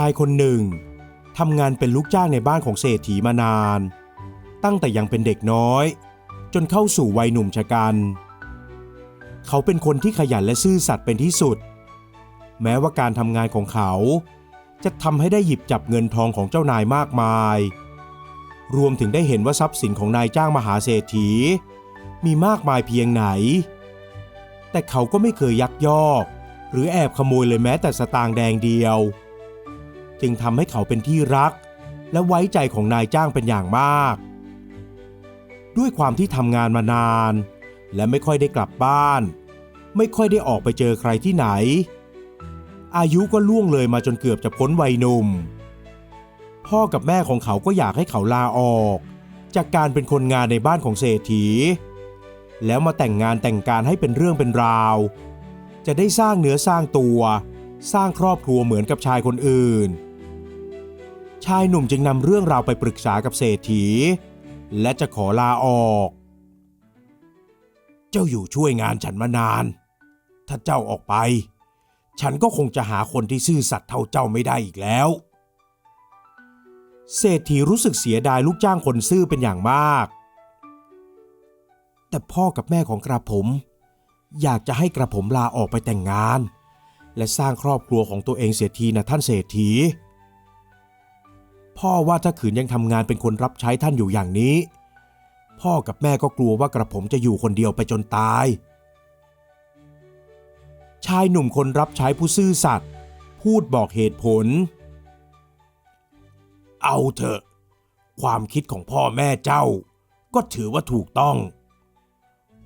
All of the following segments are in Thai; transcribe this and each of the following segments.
ชายคนหนึ่งทำงานเป็นลูกจ้างในบ้านของเศรษฐีมานาน ตั้งแต่ยังเป็นเด็กน้อย จนเข้าสู่วัยหนุ่มชะกัน เขาเป็นคนที่ขยันและซื่อสัตย์เป็นที่สุด แม้ว่าการทำงานของเขา จะทำให้ได้หยิบจับเงินทองของเจ้านายมากมาย รวมถึงได้เห็นว่าทรัพย์สินของนายจ้างมหาเศรษฐี มีมากมายเพียงไหน แต่เขาก็ไม่เคยยักยอก หรือแอบขโมยเลยแม้แต่สตางค์แดงเดียว จึงทำให้เขาเป็นที่รัก และไว้ใจของนายจ้างเป็นอย่างมาก ด้วยความที่ทำงานมานาน และไม่ค่อยได้กลับบ้าน ไม่ค่อยได้ออกไปเจอใครที่ไหน อายุก็ล่วงเลยมาจนเกือบจะพ้นวัยหนุ่ม พ่อกับแม่ของเขาก็อยากให้เขาลาออก จากการเป็นคนงานในบ้านของเศรษฐี แล้วมาแต่งงานแต่งการให้เป็นเรื่องเป็นราว จะได้สร้างเนื้อสร้างตัวสร้างครอบครัวเหมือนกับชายคนอื่น ชายหนุ่มจึงนำเรื่องราวไปปรึกษากับเศรษฐี และจะขอลาออก เจ้าอยู่ช่วยงานฉันมานาน ถ้าเจ้าออกไป ฉันก็คงจะหาคนที่ซื่อสัตย์เท่าเจ้าไม่ได้อีกแล้ว เศรษฐีรู้สึกเสียดายลูกจ้างคนซื่อเป็นอย่างมาก แต่พ่อกับแม่ของกระผม อยากจะให้กระผมลาออกไปแต่งงาน และสร้างครอบครัวของตัวเองเสียทีนะท่านเศรษฐี พ่อว่าถ้าขืนยังทำงานเป็นคนรับใช้ท่านอยู่อย่างนี้ พ่อกับแม่ก็กลัวว่ากระผมจะอยู่คนเดียวไปจนตาย ชายหนุ่มคนรับใช้ผู้ซื่อสัตย์พูดบอกเหตุผล เอาเถอะ ความคิดของพ่อแม่เจ้า ก็ถือว่าถูกต้อง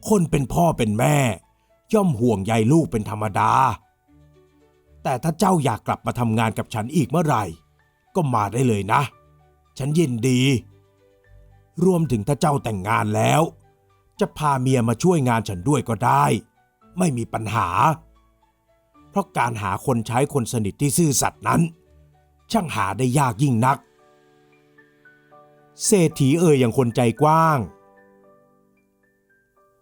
คนเป็นพ่อเป็นแม่ ย่อมห่วงใยลูกเป็นธรรมดา แต่ถ้าเจ้าอยากกลับมาทำงานกับฉันอีกเมื่อไหร่ ก็มาได้เลยนะ ฉันยินดี รวมถึงถ้าเจ้าแต่งงานแล้ว จะพาเมียมาช่วยงานฉันด้วยก็ได้ ไม่มีปัญหา เพราะการหาคนใช้คนสนิทที่ซื่อสัตย์นั้น ช่างหาได้ยากยิ่งนัก เศรษฐีเอ่ยอย่างคนใจกว้าง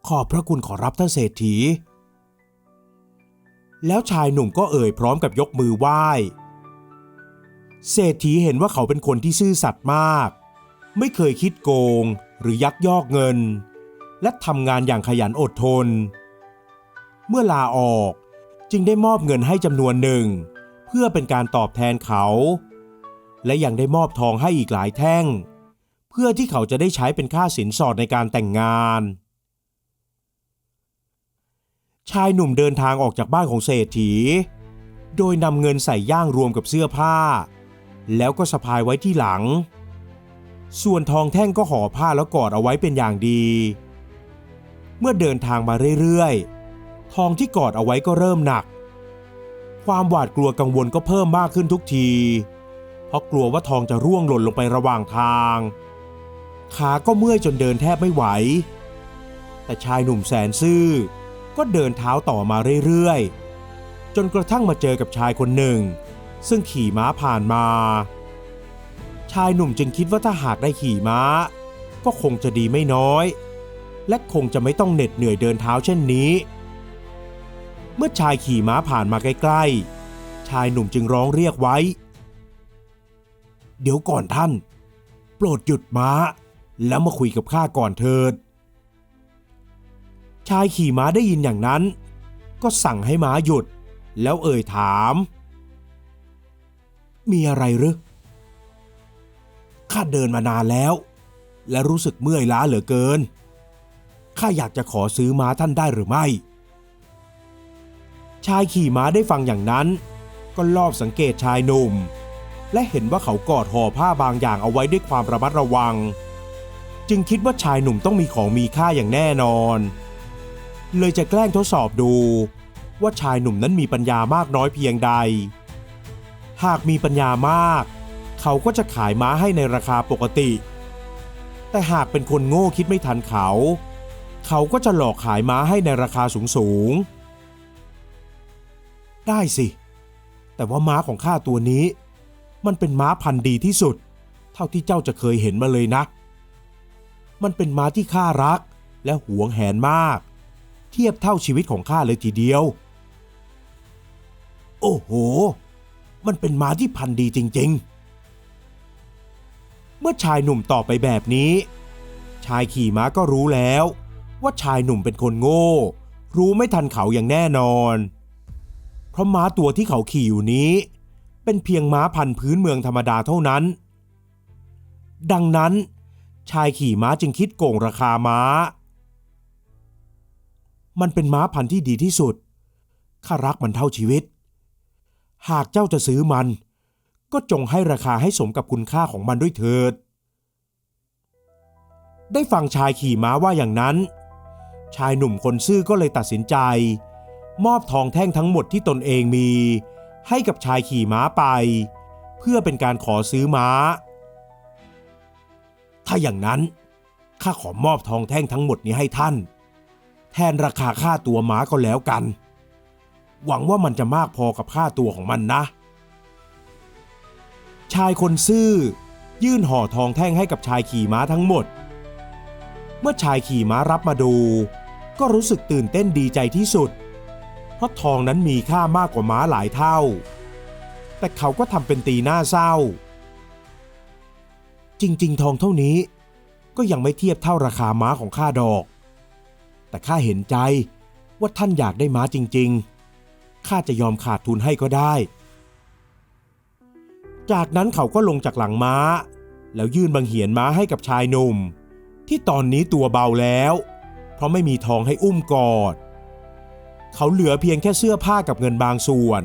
ขอบพระคุณขอรับท่านเศรษฐีแล้วชายหนุ่มก็เอ่ยพร้อมกับยกมือไหว้ เศรษฐีเห็นว่าเขาเป็นคนที่ซื่อสัตย์มาก ไม่เคยคิดโกงหรือยักยอกเงิน และทำงานอย่างขยันอดทน เมื่อลาออกจึงได้มอบเงินให้จำนวนหนึ่ง เพื่อเป็นการตอบแทนเขา และยังได้มอบทองให้อีกหลายแท่ง เพื่อที่เขาจะได้ใช้เป็นค่าสินสอดในการแต่งงาน ชายหนุ่มเดินทางออกจากบ้านของเศรษฐี โดยนำเงินใส่ย่างรวมกับเสื้อผ้า แล้วก็สะพายไว้ที่หลัง ส่วนทองแท่งก็ห่อผ้าแล้วกอดเอาไว้เป็นอย่างดี เมื่อเดินทางมาเรื่อยๆ ทองที่กอดเอาไว้ก็เริ่มหนัก ความหวาดกลัวกังวลก็เพิ่มมากขึ้นทุกที เพราะกลัวว่าทองจะร่วงหล่นลงไประหว่างทาง ขาก็เมื่อยจนเดินแทบไม่ไหว แต่ชายหนุ่มแสนซื่อ ก็เดินเท้าต่อมาเรื่อยๆ จนกระทั่งมาเจอกับชายคนหนึ่ง ซึ่งขี่ม้าผ่านมา ชายหนุ่มจึงคิดว่าถ้าหากได้ขี่ม้า ก็คงจะดีไม่น้อย และคงจะไม่ต้องเหน็ดเหนื่อยเดินเท้าเช่นนี้ เมื่อชายขี่ม้าผ่านมาใกล้ๆ ชายหนุ่มจึงร้องเรียกไว้ เดี๋ยวก่อนท่าน โปรดหยุดม้า แล้วมาคุยกับข้าก่อนเถิด ชายขี่ม้าได้ยินอย่างนั้น ก็สั่งให้ม้าหยุดแล้วเอ่ยถาม มีอะไรหรือข้าเดินมานานแล้ว และรู้สึกเมื่อยล้าเหลือเกิน ข้าอยากจะขอซื้อม้าท่านได้หรือไม่ ชายขี่ม้าได้ฟังอย่างนั้น ก็ลอบสังเกตชายหนุ่ม และเห็นว่าเขากอดห่อผ้าบางอย่างเอาไว้ด้วยความระมัดระวัง จึงคิดว่าชายหนุ่มต้องมีของมีค่าอย่างแน่นอน เลยจะแกล้งทดสอบดู ว่าชายหนุ่มนั้นมีปัญญามากน้อยเพียงใด หากมีปัญญามาก เขาก็จะขายม้าให้ในราคาปกติ แต่หากเป็นคนโง่คิดไม่ทันเขา เขาก็จะหลอกขายม้าให้ในราคาสูงสูงๆได้สิ แต่ว่าม้าของข้าตัวนี้ มันเป็นม้าพันธุ์ดีที่สุด เท่าที่เจ้าจะเคยเห็นมาเลยนะ มันเป็นม้าที่ข้ารักและหวงแหนมาก เทียบเท่าชีวิตของข้าเลยทีเดียว โอ้โห มันเป็นม้าที่พันดีจริงๆ เมื่อชายหนุ่มตอบไปแบบนี้ ชายขี่ม้าก็รู้แล้ว ว่าชายหนุ่มเป็นคนโง่ รู้ไม่ทันเขาอย่างแน่นอน เพราะม้าตัวที่เขาขี่อยู่นี้ เป็นเพียงม้าพันพื้นเมืองธรรมดาเท่านั้น ดังนั้น ชายขี่ม้าจึงคิดโกงราคาม้า มันเป็นม้าพันธุ์ที่ดีที่สุดข้ารักมันเท่าชีวิต หากเจ้าจะซื้อมัน ก็จงให้ราคาให้สมกับคุณค่าของมันด้วยเถิด ได้ฟังชายขี่ม้าว่าอย่างนั้น ชายหนุ่มคนซื่อก็เลยตัดสินใจ มอบทองแท่งทั้งหมดที่ตนเองมี ให้กับชายขี่ม้าไป เพื่อเป็นการขอซื้อม้า ถ้าอย่างนั้นข้าขอมอบทองแท่งทั้งหมดนี้ให้ท่าน แทนราคาค่าตัวม้าก็แล้วกัน หวังว่ามันจะมากพอกับค่าตัวของมันนะ ชายคนซื่อ ยื่นห่อทองแท่งให้กับชายขี่ม้าทั้งหมด เมื่อชายขี่ม้ารับมาดู ก็รู้สึกตื่นเต้นดีใจที่สุด เพราะทองนั้นมีค่ามากกว่าม้าหลายเท่า แต่เขาก็ทำเป็นตีหน้าเศร้า จริง ๆ ทองเท่านี้ก็ยังไม่เทียบเท่าราคาม้าของข้าดอก แต่ข้าเห็นใจว่าท่านอยากได้ม้าจริง ๆ ข้าจะยอมขาดทุนให้ก็ได้ จากนั้นเขาก็ลงจากหลังม้า แล้วยื่นบังเหียนม้าให้กับชายหนุ่ม ที่ตอนนี้ตัวเบาแล้ว เพราะไม่มีทองให้อุ้มกอด เขาเหลือเพียงแค่เสื้อผ้ากับเงินบางส่วน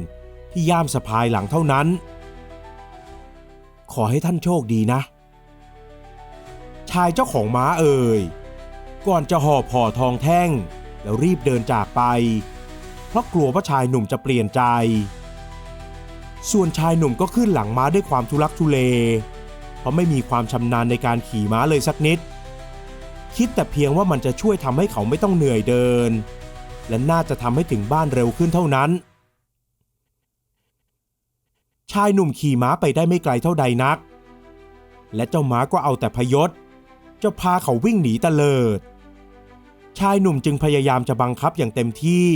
ที่ย่ามสะพายหลังเท่านั้น ขอให้ท่านโชคดีนะ ชายเจ้าของม้าเอ่ยก่อนจะห่อผ่อทองแท่ง แล้วรีบเดินจากไป ราะกลัวว่าชายหนุ่มจะเปลี่ยนใจ ส่วนชายหนุ่มก็ขึ้นหลังม้าด้วยความทุลักทุเล เพราะไม่มีความชำนาญในการขี่ม้าเลยสักนิด คิดแต่เพียงว่ามันจะช่วยทำให้เขาไม่ต้องเหนื่อยเดิน และน่าจะทำให้ถึงบ้านเร็วขึ้นเท่านั้น ชายหนุ่มขี่ม้าไปได้ไม่ไกลเท่าใดนัก และเจ้าม้าก็เอาแต่พยศจะพาเขาวิ่งหนีตะเลิดชายหนุ่มจึงพยายามจะบังคับอย่างเต็มที่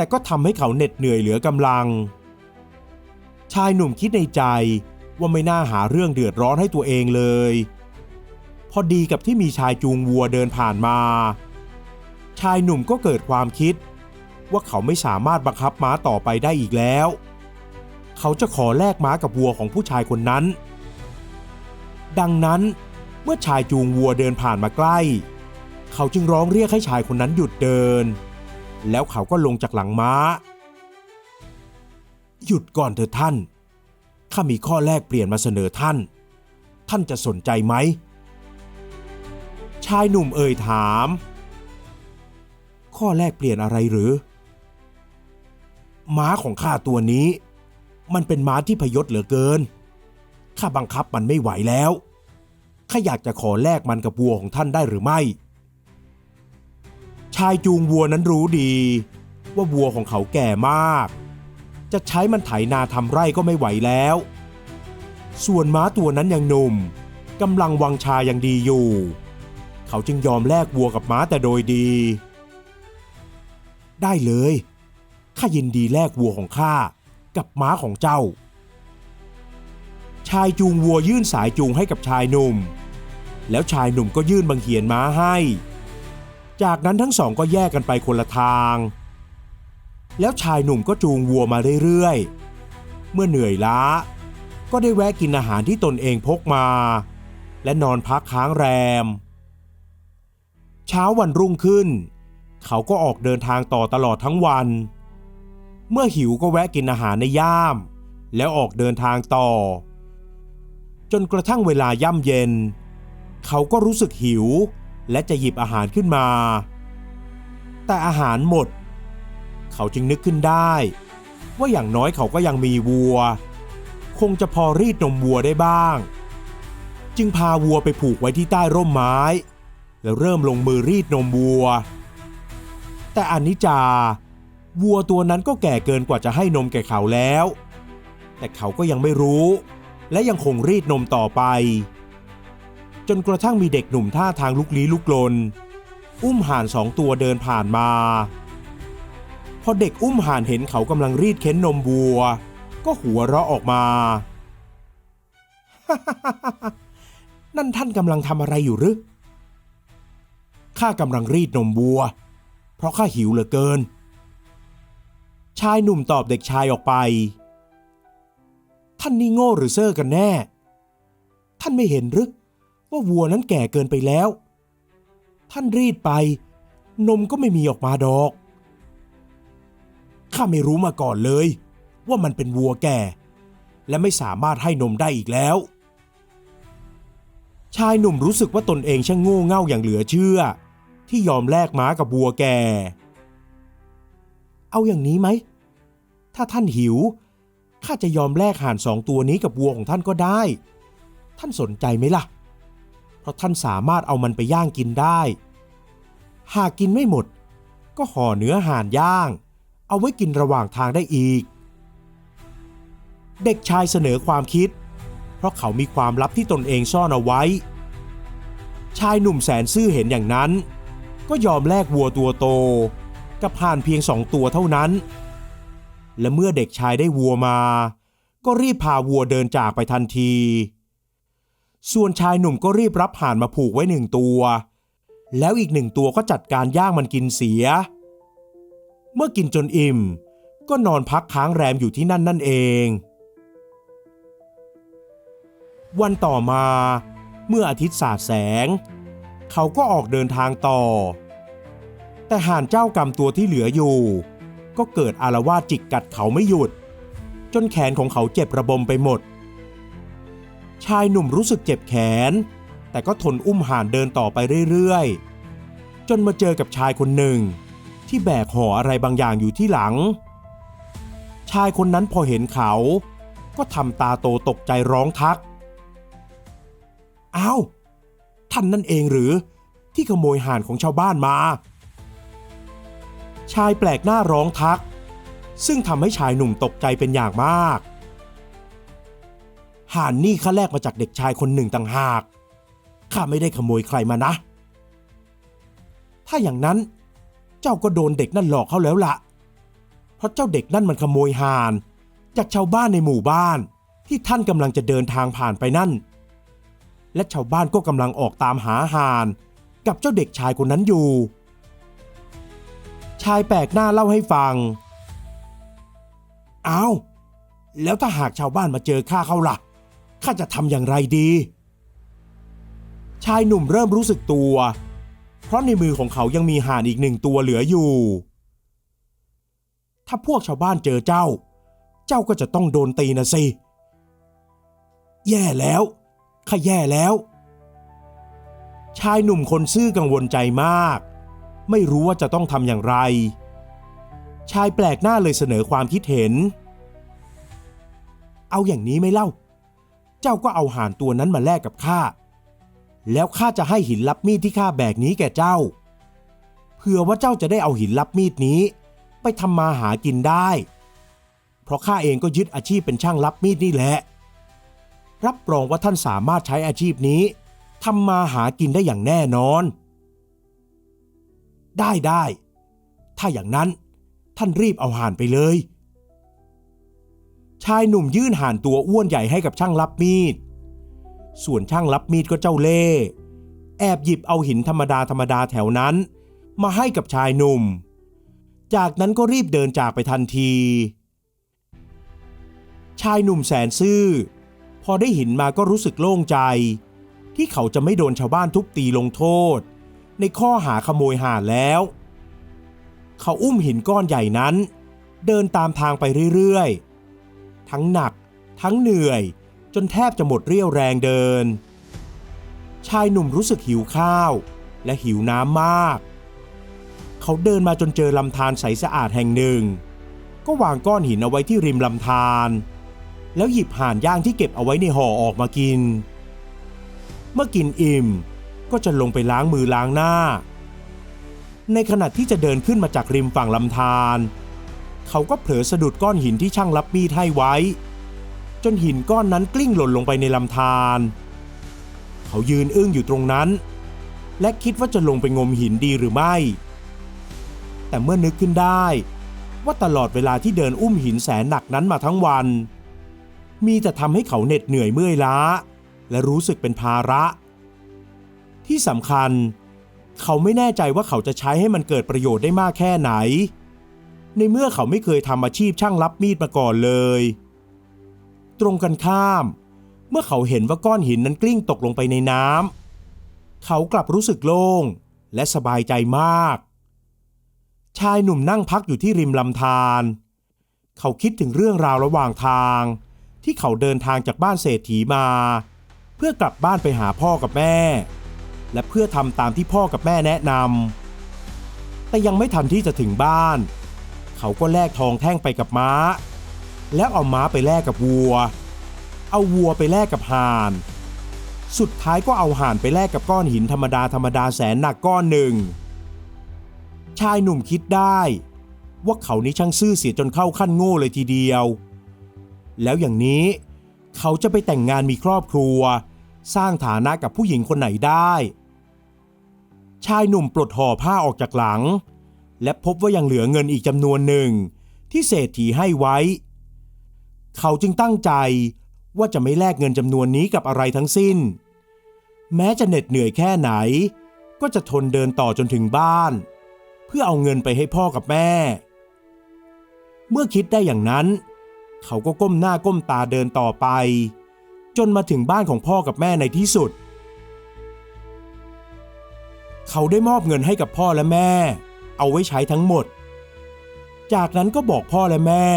แต่ก็ทำให้เขาเหน็ดเหนื่อยเหลือกำลัง ชายหนุ่มคิดในใจว่าไม่น่าหาเรื่องเดือดร้อนให้ตัวเองเลย พอดีกับที่มีชายจูงวัวเดินผ่านมา ชายหนุ่มก็เกิดความคิด ว่าเขาไม่สามารถบังคับม้าต่อไปได้อีกแล้ว เขาจะขอแลกม้ากับวัวของผู้ชายคนนั้น ดังนั้นเมื่อชายจูงวัวเดินผ่านมาใกล้ เขาจึงร้องเรียกให้ชายคนนั้นหยุดเดิน แล้วเขาก็ลงจากหลังม้า หยุดก่อนเถอะท่าน ข้ามีข้อแลกเปลี่ยนมาเสนอท่าน ท่านจะสนใจไหม ชายหนุ่มเอ่ยถามข้อแลกเปลี่ยนอะไรหรือ ม้าของข้าตัวนี้ มันเป็นม้าที่พยศเหลือเกิน ข้าบังคับมันไม่ไหวแล้ว ข้าอยากจะขอแลกมันกับวัวของท่านได้หรือไม่ายจูงวัวนั้นรู้ดี ว่าวัวของเขาแก่มาก จะใช้มันไถนาทำไร่ก็ไม่ไหวแล้ว ส่วนม้าตัวนั้นยังหนุ่มกำลังวังชายังดีอยู่ เขาจึงยอมแลกวัวกับม้าแต่โดยดี ได้เลยข้ายินดีแลกวัวของข้ากับม้าของเจ้า ชายจูงวัวยื่นสายจูงให้กับชายหนุ่ม แล้วชายหนุ่มก็ยื่นบังเหียนม้าให้ จากนั้นทั้งสองก็แยกกันไปคนละทาง แล้วชายหนุ่มก็จูงวัวมาเรื่อยๆ เมื่อเหนื่อยล้า ก็ได้แวะกินอาหารที่ตนเองพกมา และนอนพักค้างแรม เช้าวันรุ่งขึ้น เขาก็ออกเดินทางต่อตลอดทั้งวัน เมื่อหิวก็แวะกินอาหารในย่าม แล้วออกเดินทางต่อ จนกระทั่งเวลาย่ำเย็น เขาก็รู้สึกหิว และจะหยิบอาหารขึ้นมา แต่อาหารหมด เขาจึงนึกขึ้นได้ ว่าอย่างน้อยเขาก็ยังมีวัว คงจะพอรีดนมวัวได้บ้าง จึงพาวัวไปผูกไว้ที่ใต้ร่มไม้ แล้วเริ่มลงมือรีดนมวัว แต่อันนิจาวัวตัวนั้นก็แก่เกินกว่าจะให้นมแก่เขาแล้ว แต่เขาก็ยังไม่รู้ และยังคงรีดนมต่อไป จนกระทั่งมีเด็กหนุ่มท่าทางลุกลี้ลุกลน อุ้มห่านสองตัวเดินผ่านมา พอเด็กอุ้มห่านเห็นเขากำลังรีดเค้นนมวัว ก็หัวเราะออกมา นั่นท่านกำลังทำอะไรอยู่หรือข้ากำลังรีดนมวัว เพราะข้าหิวเหลือเกิน ชายหนุ่มตอบเด็กชายออกไป ท่านนี่โง่หรือเซอร์กันแน่ ท่านไม่เห็นหรือ ว่าวัวนั้นแก่เกินไปแล้ว ท่านรีดไป นมก็ไม่มีออกมาดอก ข้าไม่รู้มาก่อนเลย ว่ามันเป็นวัวแก่ และไม่สามารถให้นมได้อีกแล้ว ชายหนุ่มรู้สึกว่าตนเองช่างโง่เง่าอย่างเหลือเชื่อ ที่ยอมแลกม้ากับวัวแก่ เอาอย่างนี้ไหม ถ้าท่านหิวข้าจะยอมแลกห่านสองตัวนี้กับวัวของท่านก็ได้ ท่านสนใจไหมล่ะ เพราะท่านสามารถเอามันไปย่างกินได้ หากกินไม่หมด ก็ห่อเนื้อห่านย่าง เอาไว้กินระหว่างทางได้อีก เด็กชายเสนอความคิด เพราะเขามีความลับที่ตนเองซ่อนเอาไว้ ชายหนุ่มแสนซื่อเห็นอย่างนั้น ก็ยอมแลกวัวตัวโต กับห่านเพียงสองตัวเท่านั้น และเมื่อเด็กชายได้วัวมา ก็รีบพาวัวเดินจากไปทันที ส่วนชายหนุ่มก็รีบรับห่านมาผูกไว้หนึ่งตัว แล้วอีกหนึ่งตัวก็จัดการย่างมันกินเสีย เมื่อกินจนอิ่ม ก็นอนพักค้างแรมอยู่ที่นั่นนั่นเอง วันต่อมาเมื่ออาทิตย์สาดแสง เขาก็ออกเดินทางต่อ แต่ห่านเจ้ากรรมตัวที่เหลืออยู่ ก็เกิดอารวาสจิกกัดเขาไม่หยุด จนแขนของเขาเจ็บระบมไปหมด ชายหนุ่มรู้สึกเจ็บแขน แต่ก็ทนอุ้มห่านเดินต่อไปเรื่อยๆ จนมาเจอกับชายคนหนึ่ง ที่แบกห่ออะไรบางอย่างอยู่ที่หลัง ชายคนนั้นพอเห็นเขา ก็ทำตาโตตกใจร้องทัก อ้าว ท่านนั่นเองหรือที่ขโมยห่านของชาวบ้านมา ชายแปลกหน้าร้องทัก ซึ่งทำให้ชายหนุ่มตกใจเป็นอย่างมาก ห่านนี่ข้าแลกมาจากเด็กชายคนหนึ่งต่างหาก ข้าไม่ได้ขโมยใครมานะ ถ้าอย่างนั้น เจ้าก็โดนเด็กนั่นหลอกเขาแล้วละเพราะเจ้าเด็กนั่นมันขโมยห่าน จากชาวบ้านในหมู่บ้านที่ท่านกำลังจะเดินทางผ่านไปนั่น และชาวบ้านก็กำลังออกตามหาห่าน กับเจ้าเด็กชายคนนั้นอยู่ ชายแปลกหน้าเล่าให้ฟังอ้าวแล้วถ้าหากชาวบ้านมาเจอข้าเขาล่ะ ข้าจะทำอย่างไรดี ชายหนุ่มเริ่มรู้สึกตัว เพราะในมือของเขายังมีห่านอีกหนึ่งตัวเหลืออยู่ ถ้าพวกชาวบ้านเจอเจ้า เจ้าก็จะต้องโดนตีนะสิ แย่แล้วข้าแย่แล้ว ชายหนุ่มคนซื่อกังวลใจมาก ไม่รู้ว่าจะต้องทำอย่างไร ชายแปลกหน้าเลยเสนอความคิดเห็น เอาอย่างนี้ไม่เล่า เจ้าก็เอาห่านตัวนั้นมาแลกกับข้า แล้วข้าจะให้หินลับมีดที่ข้าแบกนี้แก่เจ้าเพื่อว่าเจ้าจะได้เอาหินลับมีดนี้ ไปทำมาหากินได้ เพราะข้าเองก็ยึดอาชีพเป็นช่างลับมีดนี่แหละ รับรองว่าท่านสามารถใช้อาชีพนี้ทำมาหากินได้อย่างแน่นอน ได้ได้ ถ้าอย่างนั้นท่านรีบเอาห่านไปเลย ชายหนุ่มยื่นห่านตัวอ้วนใหญ่ให้กับช่างรับมีด ส่วนช่างรับมีดก็เจ้าเล่แอบหยิบเอาหินธรรมดาธรรมดาแถวนั้น มาให้กับชายหนุ่ม จากนั้นก็รีบเดินจากไปทันที ชายหนุ่มแสนซื่อ พอได้หินมาก็รู้สึกโล่งใจ ที่เขาจะไม่โดนชาวบ้านทุบตีลงโทษ ในข้อหาขโมยห่านแล้ว เขาอุ้มหินก้อนใหญ่นั้น เดินตามทางไปเรื่อยๆ ทั้งหนัก ทั้งเหนื่อย จนแทบจะหมดเรี่ยวแรงเดิน ชายหนุ่มรู้สึกหิวข้าว และหิวน้ำมาก เขาเดินมาจนเจอลำธารใสสะอาดแห่งหนึ่ง ก็วางก้อนหินเอาไว้ที่ริมลำธารแล้วหยิบห่านย่างที่เก็บเอาไว้ในห่อออกมากิน เมื่อกินอิ่มก็จะลงไปล้างมือล้างหน้า ในขณะที่จะเดินขึ้นมาจากริมฝั่งลำธาร เขาก็เผลอสะดุดก้อนหินที่ช่างรับมีดให้ไว้ จนหินก้อนนั้นกลิ้งหล่นลงไปในลำธารเขายืนอึ้งอยู่ตรงนั้น และคิดว่าจะลงไปงมหินดีหรือไม่ แต่เมื่อนึกขึ้นได้ ว่าตลอดเวลาที่เดินอุ้มหินแสนหนักนั้นมาทั้งวัน มีแต่ทำให้เขาเหน็ดเหนื่อยเมื่อยล้า และรู้สึกเป็นภาระ ที่สำคัญ เขาไม่แน่ใจว่าเขาจะใช้ให้มันเกิดประโยชน์ได้มากแค่ไหน ในเมื่อเขาไม่เคยทำอาชีพช่างรับมีดมาก่อนเลย ตรงกันข้าม เมื่อเขาเห็นว่าก้อนหินนั้นกลิ้งตกลงไปในน้ำเขากลับรู้สึกโล่งและสบายใจมาก ชายหนุ่มนั่งพักอยู่ที่ริมลำธารเขาคิดถึงเรื่องราวระหว่างทาง ที่เขาเดินทางจากบ้านเศรษฐีมา เพื่อกลับบ้านไปหาพ่อกับแม่ และเพื่อทำตามที่พ่อกับแม่แนะนำแต่ยังไม่ทันที่จะถึงบ้าน เขาก็แลกทองแท่งไปกับม้า แล้วเอาม้าไปแลกกับวัว เอาวัวไปแลกกับห่าน สุดท้ายก็เอาห่านไปแลกกับก้อนหินธรรมดาธรรมดาแสนหนักก้อนหนึ่ง ชายหนุ่มคิดได้ ว่าเขานี้ช่างซื่อเสียจนเข้าขั้นโง่เลยทีเดียว แล้วอย่างนี้เขาจะไปแต่งงานมีครอบครัว สร้างฐานะกับผู้หญิงคนไหนได้ ชายหนุ่มปลดห่อผ้าออกจากหลัง และพบว่ายังเหลือเงินอีกจำนวนหนึ่ง ที่เศรษฐีให้ไว้ เขาจึงตั้งใจว่าจะไม่แลกเงินจำนวนนี้กับอะไรทั้งสิ้น แม้จะเหน็ดเหนื่อยแค่ไหน ก็จะทนเดินต่อจนถึงบ้าน เพื่อเอาเงินไปให้พ่อกับแม่ เมื่อคิดได้อย่างนั้น เขาก็ก้มหน้าก้มตาเดินต่อไป จนมาถึงบ้านของพ่อกับแม่ในที่สุด เขาได้มอบเงินให้กับพ่อและแม่ เอาไว้ใช้ทั้งหมด จากนั้นก็บอกพ่อและแม่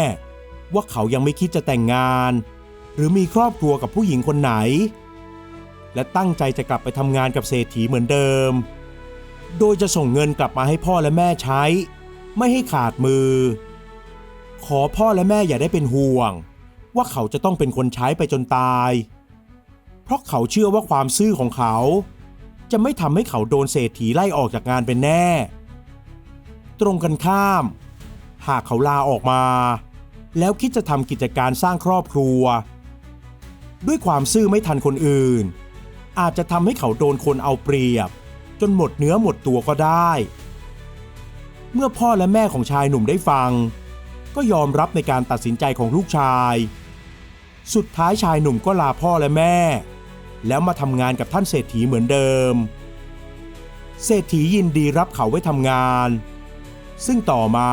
ว่าเขายังไม่คิดจะแต่งงาน หรือมีครอบครัวกับผู้หญิงคนไหน และตั้งใจจะกลับไปทำงานกับเศรษฐีเหมือนเดิม โดยจะส่งเงินกลับมาให้พ่อและแม่ใช้ ไม่ให้ขาดมือ ขอพ่อและแม่อย่าได้เป็นห่วง ว่าเขาจะต้องเป็นคนใช้ไปจนตาย เพราะเขาเชื่อว่าความซื่อของเขาจะไม่ทำให้เขาโดนเศรษฐีไล่ออกจากงานเป็นแน่ ตรงกันข้าม หากเขาลาออกมา แล้วคิดจะทำกิจการสร้างครอบครัว ด้วยความซื่อไม่ทันคนอื่น อาจจะทำให้เขาโดนคนเอาเปรียบ จนหมดเนื้อหมดตัวก็ได้ เมื่อพ่อและแม่ของชายหนุ่มได้ฟัง ก็ยอมรับในการตัดสินใจของลูกชาย สุดท้ายชายหนุ่มก็ลาพ่อและแม่ แล้วมาทำงานกับท่านเศรษฐีเหมือนเดิมเศรษฐียินดีรับเขาไว้ทำงาน ซึ่งต่อมา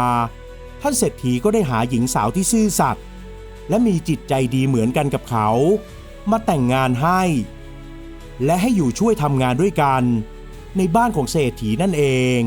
ท่านเศรษฐีก็ได้หาหญิงสาวที่ซื่อสัตย์และมีจิตใจดีเหมือนกันกับเขา มาแต่งงานให้ และให้อยู่ช่วยทำงานด้วยกัน ในบ้านของเศรษฐีนั่นเอง